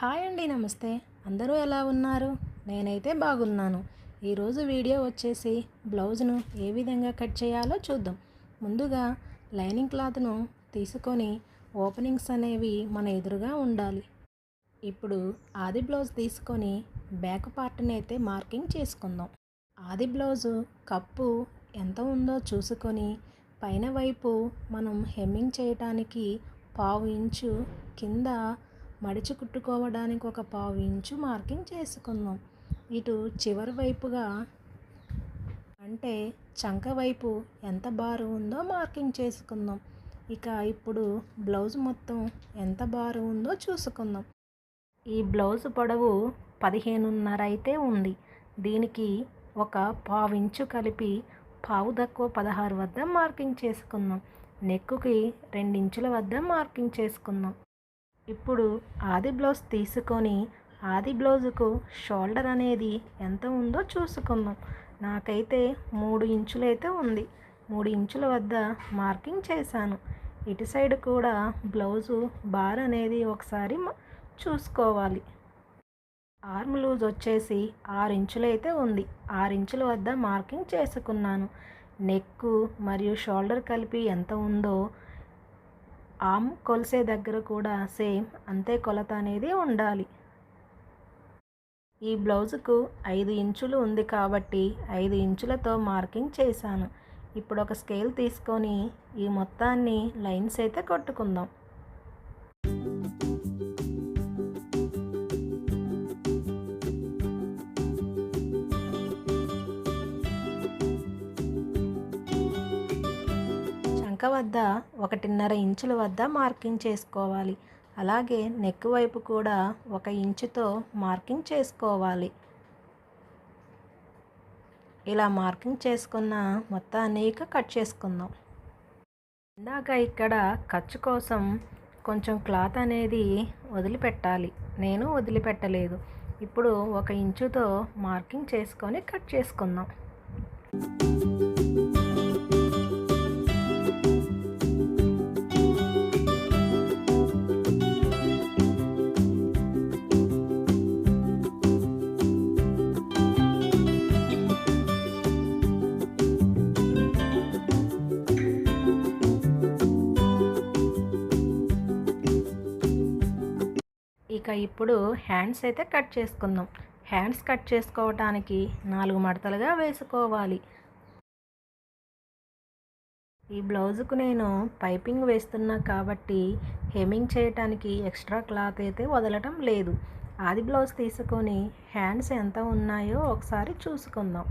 Hi అండి నమస్తే. అందరూ ఎలా ఉన్నారు? నేనైతే బాగున్నాను. ఈరోజు వీడియో వచ్చేసి బ్లౌజ్ను ఏ విధంగా కట్ చేయాలో చూద్దాం. ముందుగా లైనింగ్ క్లాత్ను తీసుకొని ఓపెనింగ్స్ అనేవి మన ఎదురుగా ఉండాలి. ఇప్పుడు ఆది బ్లౌజ్ తీసుకొని బ్యాక్ పార్ట్ని అయితే మార్కింగ్ చేసుకుందాం. ఆది బ్లౌజు కప్పు ఎంత ఉందో చూసుకొని పైన వైపు మనం హెమ్మింగ్ చేయటానికి పావు ఇంచు కింద మడిచి కుట్టుకోవడానికి ఒక పావు ఇంచు మార్కింగ్ చేసుకుందాం. ఇటు చివరి వైపుగా అంటే చంక వైపు ఎంత బారు ఉందో మార్కింగ్ చేసుకుందాం. ఇక ఇప్పుడు బ్లౌజ్ మొత్తం ఎంత బారు ఉందో చూసుకుందాం. ఈ బ్లౌజ్ పొడవు పదిహేనున్నర అయితే ఉంది. దీనికి ఒక పావు ఇంచు కలిపి పావు తక్కువ పదహారు వద్ద మార్కింగ్ చేసుకుందాం. నెక్కుకి రెండించుల వద్ద మార్కింగ్ చేసుకుందాం. ఇప్పుడు ఆది బ్లౌజ్ తీసుకొని ఆది బ్లౌజుకు షోల్డర్ అనేది ఎంత ఉందో చూసుకుందాం. నాకైతే మూడు ఇంచులైతే ఉంది. మూడు ఇంచుల వద్ద మార్కింగ్ చేశాను. ఇటు సైడ్ కూడా బ్లౌజు బార్ అనేది ఒకసారి చూసుకోవాలి. ఆర్మ్ లూజ్ వచ్చేసి ఆరు ఇంచులైతే ఉంది. ఆరు ఇంచుల వద్ద మార్కింగ్ చేసుకున్నాను. నెక్కు మరియు షోల్డర్ కలిపి ఎంత ఉందో ఆమ్ కొలిసే దగ్గర కూడా సేమ్ అంతే కొలత అనేది ఉండాలి. ఈ బ్లౌజుకు ఐదు ఇంచులు ఉంది కాబట్టి ఐదు ఇంచులతో మార్కింగ్ చేశాను. ఇప్పుడు ఒక స్కేల్ తీసుకొని ఈ మొత్తాన్ని లైన్స్ అయితే కొట్టుకుందాం. వెనక వద్ద ఒకటిన్నర ఇంచుల వద్ద మార్కింగ్ చేసుకోవాలి. అలాగే నెక్ వైపు కూడా ఒక ఇంచుతో మార్కింగ్ చేసుకోవాలి. ఇలా మార్కింగ్ చేసుకున్న మొత్తాన్ని ఇక కట్ చేసుకుందాం. ఇందాక ఇక్కడ ఖర్చు కోసం కొంచెం క్లాత్ అనేది వదిలిపెట్టాలి. నేను వదిలిపెట్టలేదు. ఇప్పుడు ఒక ఇంచుతో మార్కింగ్ చేసుకొని కట్ చేసుకుందాం. ఇక ఇప్పుడు హ్యాండ్స్ అయితే కట్ చేసుకుందాం. హ్యాండ్స్ కట్ చేసుకోవటానికి నాలుగు మడతలుగా వేసుకోవాలి. ఈ బ్లౌజుకు నేను పైపింగ్ వేస్తున్నా కాబట్టి హెమింగ్ చేయటానికి ఎక్స్ట్రా క్లాత్ అయితే వదలటం లేదు. ఆది బ్లౌజ్ తీసుకొని హ్యాండ్స్ ఎంత ఉన్నాయో ఒకసారి చూసుకుందాం.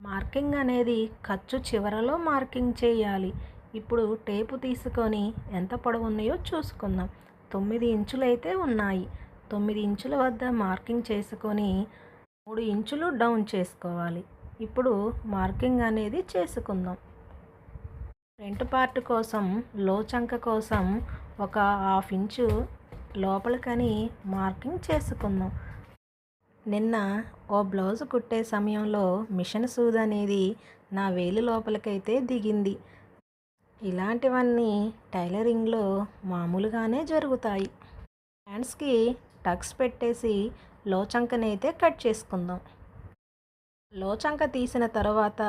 మార్కింగ్ అనేది ఖర్చు చివరలో మార్కింగ్ చేయాలి. ఇప్పుడు టేపు తీసుకొని ఎంత పొడవు ఉన్నాయో చూసుకుందాం. తొమ్మిది ఇంచులు అయితే ఉన్నాయి. తొమ్మిది ఇంచుల వద్ద మార్కింగ్ చేసుకొని మూడు ఇంచులు డౌన్ చేసుకోవాలి. ఇప్పుడు మార్కింగ్ అనేది చేసుకుందాం. ఫ్రంట్ పార్ట్ కోసం లో చంక కోసం ఒక హాఫ్ ఇంచు లోపలికని మార్కింగ్ చేసుకుందాం. నిన్న ఓ బ్లౌజ్ కుట్టే సమయంలో మిషన్ సూద్ అనేది నా వేలు లోపలికైతే దిగింది. ఇలాంటివన్నీ టైలరింగ్లో మామూలుగానే జరుగుతాయి. హ్యాండ్స్కి టక్స్ పెట్టేసి లోచంకనైతే కట్ చేసుకుందాం. లోచంక తీసిన తర్వాత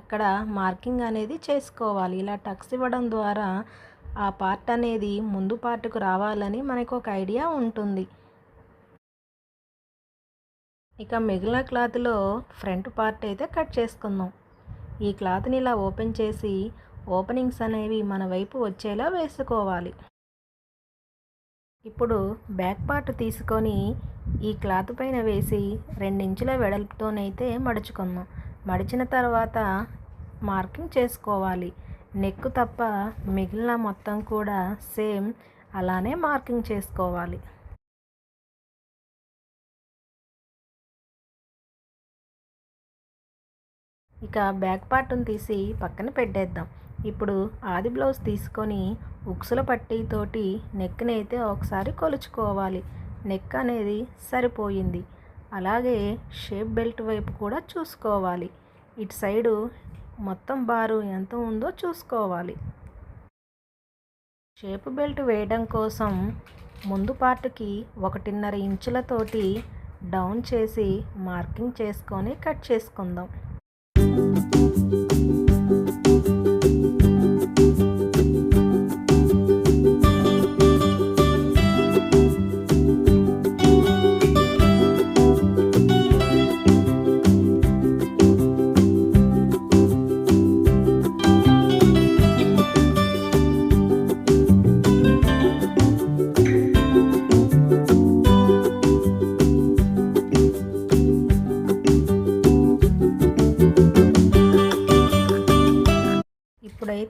అక్కడ మార్కింగ్ అనేది చేసుకోవాలి. ఇలా టక్స్ ఇవ్వడం ద్వారా ఆ పార్ట్ అనేది ముందు పార్ట్కు రావాలని మనకు ఒక ఐడియా ఉంటుంది. ఇక మిగిలిన క్లాత్లో ఫ్రంట్ పార్ట్ అయితే కట్ చేసుకుందాం. ఈ క్లాత్ని ఇలా ఓపెన్ చేసి ఓపెనింగ్స్ అనేవి మన వైపు వచ్చేలా వేసుకోవాలి. ఇప్పుడు బ్యాక్ పార్ట్ తీసుకొని ఈ క్లాత్ పైన వేసి రెండించుల వెడల్పుతోనైతే మడుచుకుందాం. మడిచిన తర్వాత మార్కింగ్ చేసుకోవాలి. నెక్ తప్ప మిగిలిన మొత్తం కూడా సేమ్ అలానే మార్కింగ్ చేసుకోవాలి. ఇక బ్యాక్ పార్ట్ని తీసి పక్కన పెట్టేద్దాం. ఇప్పుడు ఆది బ్లౌజ్ తీసుకొని ఉక్సుల పట్టీతోటి నెక్ని అయితే ఒకసారి కొలుచుకోవాలి. నెక్ అనేది సరిపోయింది. అలాగే షేప్ బెల్ట్ వైపు కూడా చూసుకోవాలి. ఇటు సైడు మొత్తం బారు ఎంత ఉందో చూసుకోవాలి. షేప్ బెల్ట్ వేయడం కోసం ముందు పార్ట్కి ఒకటిన్నర ఇంచులతోటి డౌన్ చేసి మార్కింగ్ చేసుకొని కట్ చేసుకుందాం.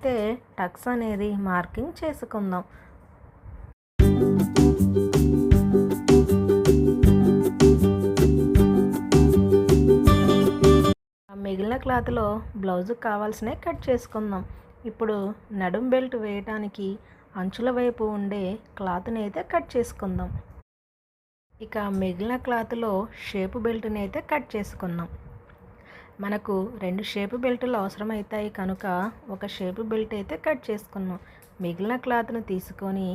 అయితే టక్స్ అనేది మార్కింగ్ చేసుకుందాం. మిగిలిన క్లాత్లో బ్లౌజ్కి కావాల్సినవి కట్ చేసుకుందాం. ఇప్పుడు నడుం బెల్ట్ వేయటానికి అంచుల వైపు ఉండే క్లాత్ని అయితే కట్ చేసుకుందాం. ఇక మిగిలిన క్లాత్లో షేపు బెల్ట్ని అయితే కట్ చేసుకుందాం. మనకు రెండు షేప్ బెల్టులు అవసరమవుతాయి కనుక ఒక షేప్ బెల్ట్ అయితే కట్ చేసుకున్నాం. మిగిలిన క్లాత్ను తీసుకొని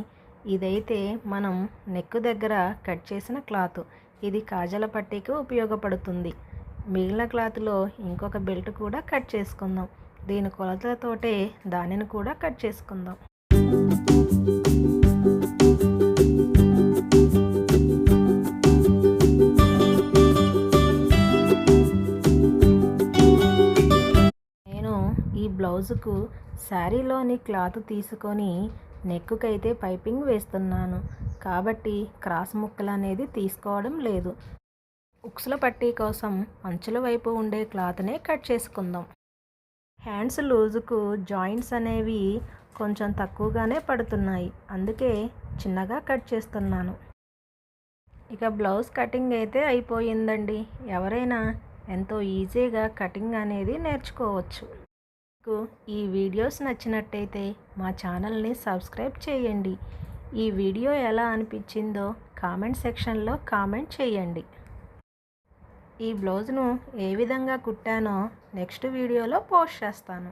ఇదైతే మనం నెక్ దగ్గర కట్ చేసిన క్లాత్. ఇది కాజల పట్టీకి ఉపయోగపడుతుంది. మిగిలిన క్లాత్లో ఇంకొక బెల్ట్ కూడా కట్ చేసుకుందాం. దీని కొలతలతోటే దానిని కూడా కట్ చేసుకుందాం. బ్లౌజుకు శారీలోని క్లాత్ తీసుకొని నెక్కుకైతే పైపింగ్ వేస్తున్నాను. కాబట్టి క్రాస్ ముక్కలు అనేది తీసుకోవడం లేదు. ఉక్సుల పట్టీ కోసం అంచుల వైపు ఉండే క్లాత్నే కట్ చేసుకుందాం. హ్యాండ్స్ లూజుకు జాయింట్స్ అనేవి కొంచెం తక్కువగానే పడుతున్నాయి. అందుకే చిన్నగా కట్ చేస్తున్నాను. ఇక బ్లౌజ్ కటింగ్ అయితే అయిపోయిందండి. ఎవరైనా ఎంతో ఈజీగా కటింగ్ అనేది నేర్చుకోవచ్చు. మీకు ఈ వీడియోస్ నచ్చినట్టయితే మా ఛానల్ని సబ్స్క్రైబ్ చేయండి. ఈ వీడియో ఎలా అనిపించిందో కామెంట్ సెక్షన్లో కామెంట్ చేయండి. ఈ బ్లౌజ్ను ఏ విధంగా కుట్టానో నెక్స్ట్ వీడియోలో పోస్ట్ చేస్తాను.